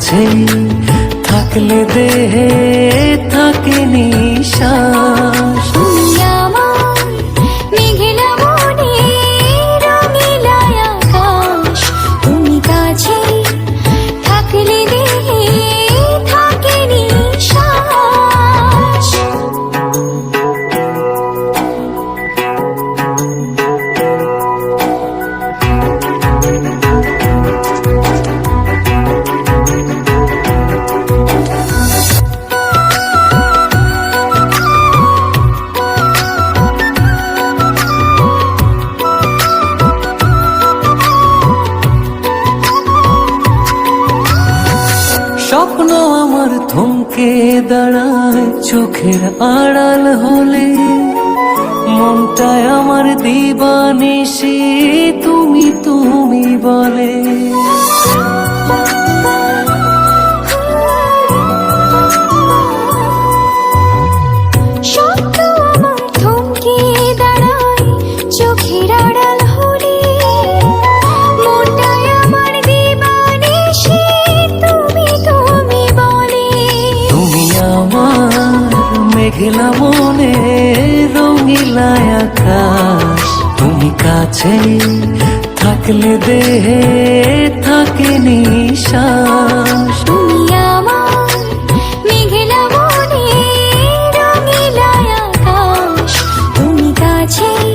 তুমি কাছে থাকলে দেহে থমকে দাঁড়ায় চোখের আড়াল হলে মনটায় আমার দিবানিসি তুমি তুমি বলে মেঘলা মনে রঙিলা আকাশ। তুমি কাছে থাকলে দেহে থাকে নিশ্বাস। মেঘলা মনে রঙিলা আকাশ। তুমি কাছে